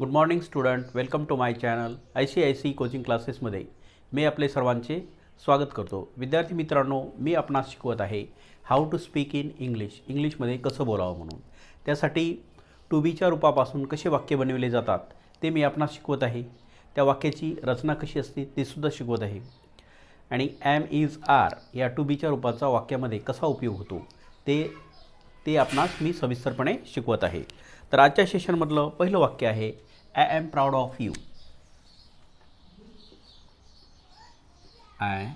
Good morning student welcome to my channel I C I C coaching क्लासेसमध्ये मी आपले सर्वांचे स्वागत करतो. विद्यार्थी मित्रांनो मी आपणास शिकवत आहे how to speak in English इंग्लिशमध्ये कसं बोलावं म्हणून. त्यासाठी टू बीच्या रूपापासून कसे वाक्य बनविले जातात ते मी आपणास शिकवत आहे. त्या वाक्याची रचना कशी असते ते सुद्धा शिकवत आहे. आणि ॲम इज आर या टू बीच्या रूपाचा वाक्यामध्ये कसा उपयोग होतो ते ते आपणास मी सविस्तरपणे शिकवत आहे. तर आजच्या सेशनमधलं पहिलं वाक्य आहे I am proud of you I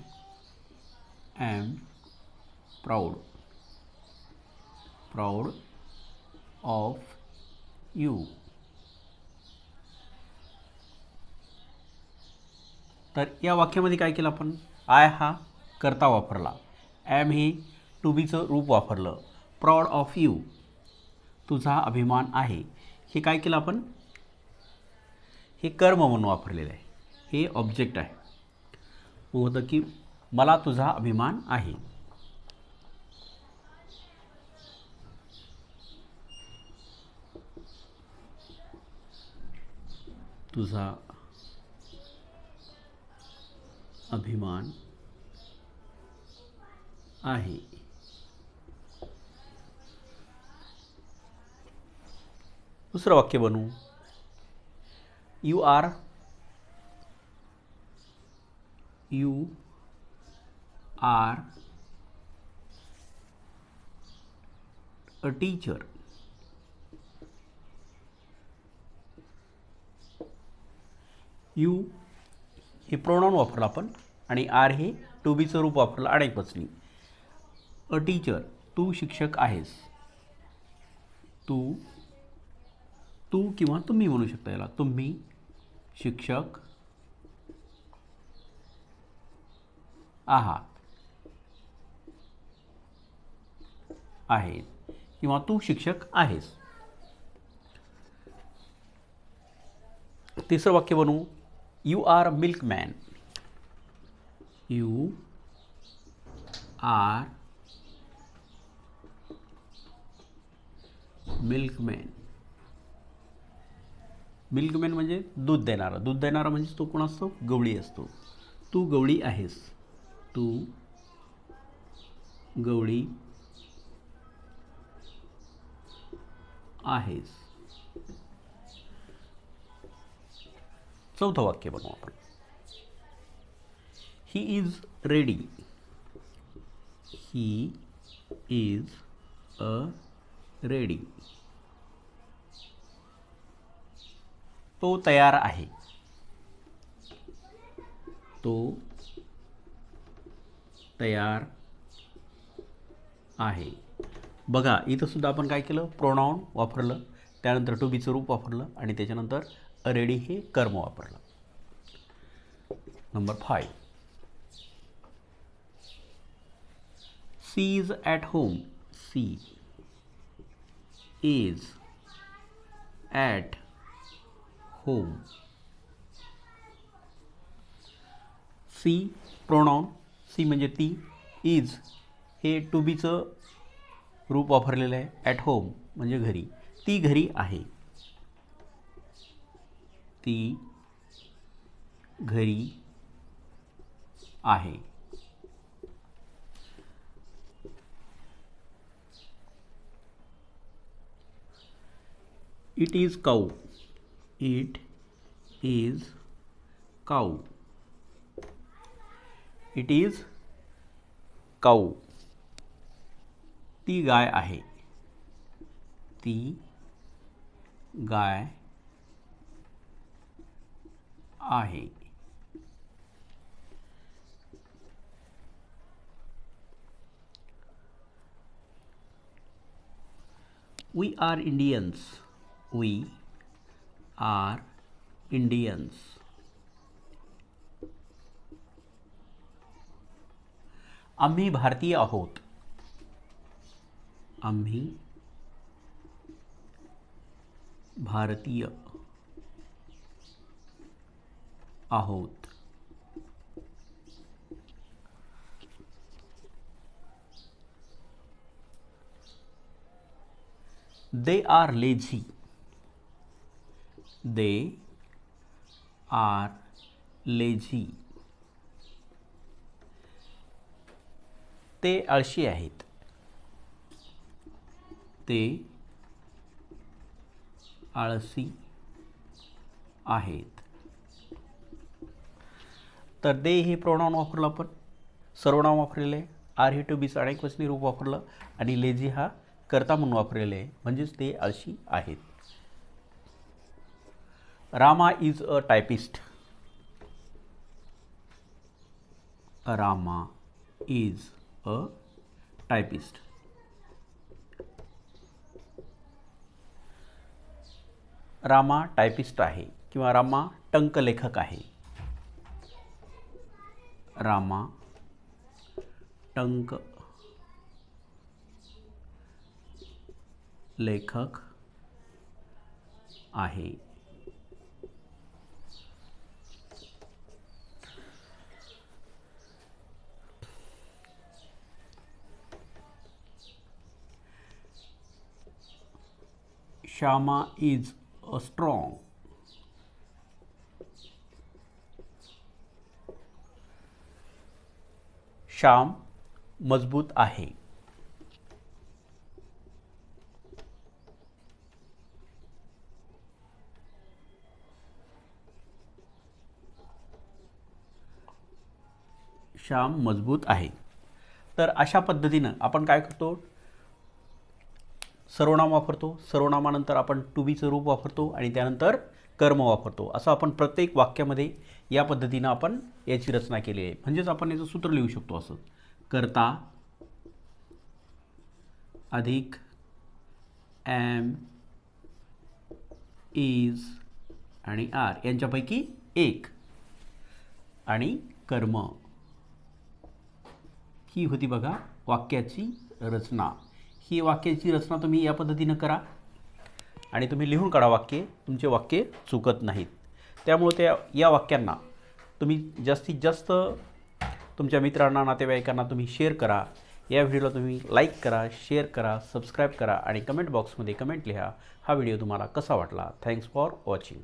am proud proud of you तर या वाक्यामध्ये काय केलं आपण? आय हा करता वापरला. ॲम हे टू बीचं रूप वापरलं. प्राऊड ऑफ यू तुझा अभिमान आहे. हे काय केलं आपण? हे कर्म म्हणून वापरलेलं आहे. हे ऑब्जेक्ट आहे. होतं की मला तुझा अभिमान आहे. तुझा अभिमान आहे. दुसरं वाक्य बनवू. You are you are a teacher you हे प्रोनाऊन वापरलं आपण आणि आर हे टू बीचं रूप वापरलं अनेक वचनी अ टीचर तू शिक्षक आहेस. तू तू किंवा तुम्ही म्हणू शकता याला. तुम्ही शिक्षक आहात. आहेत. किंवा तू शिक्षक आहेस. तिसरं वाक्य बनवू. You are milkman you are milkman milkman म्हणजे दूध देणारा. दूध देणारा म्हणजे तो कोण असतो? गवळी असतो. तू गवळी आहेस. तू गवळी आहेस. चौथं वाक्य बनवू आपण. He is ready he is a ready तो तयार आहे. तो तयार आहे. बघा इथं सुद्धा आपण काय केलं? प्रोनाऊन वापरलं. त्यानंतर टू बीचं रूप वापरलं आणि त्याच्यानंतर रेडी हे कर्म वापरलं. Number five she is at home she is at home. She pronoun she म्हणजे ती इज हे टू बीचं रूप वापरलेलं आहे ॲट होम म्हणजे घरी. ती घरी आहे. ती घरी आहे. It is cow it is cow it is cow ती गाय आहे ती गाय आहे we R Indians we are Indians. आम्ही भारतीय आहोत. आम्ही भारतीय आहोत. They are lazy. They are lazy ते आळशी आहेत. ते आळसी आहेत. तर दे हे प्रोनाऊन वापरलं आपण. सर्वनाम वापरलेलं आहे. आर हे टू बीचं अनेक वचनी रूप वापरलं. आणि लेझी हा करता म्हणून वापरलेलं आहे. म्हणजेच ते आळशी आहेत. Rama is a typist. Rama is a typist. Rama typist आहे किंवा रामा टंक लेखक आहे. रामा टंक लेखक आहे. Shyama is a strong Shyam मजबूत आहे. श्याम मजबूत आहे. तर अशा पद्धतीनं आपण काय करतो? सर्वनाम वापरतो. सर्वनामानंतर आपण टू बीचं रूप वापरतो आणि त्यानंतर कर्म वापरतो. असं आपण प्रत्येक वाक्यामध्ये या पद्धतीनं आपण याची रचना केली आहे. म्हणजेच आपण याचं सूत्र लिहू शकतो असं. करता अधिक ॲम इज आणि आर यांच्यापैकी एक. आणि कर्म. ही होती बघा वाक्याची रचना. ही वाक्याची रचना तुम्ही या पद्धतीनं करा. आणि तुम्ही लिहून काढा वाक्ये. तुमचे वाक्य चुकत नाहीत. त्यामुळे त्या या वाक्यांना तुम्ही जास्तीत जास्त तुमच्या मित्रांना नातेवाईकांना तुम्ही शेअर करा. या व्हिडिओला तुम्ही लाईक करा शेअर करा सबस्क्राईब करा आणि कमेंट बॉक्समध्ये कमेंट लिहा. हा व्हिडिओ तुम्हाला कसा वाटला? Thanks for watching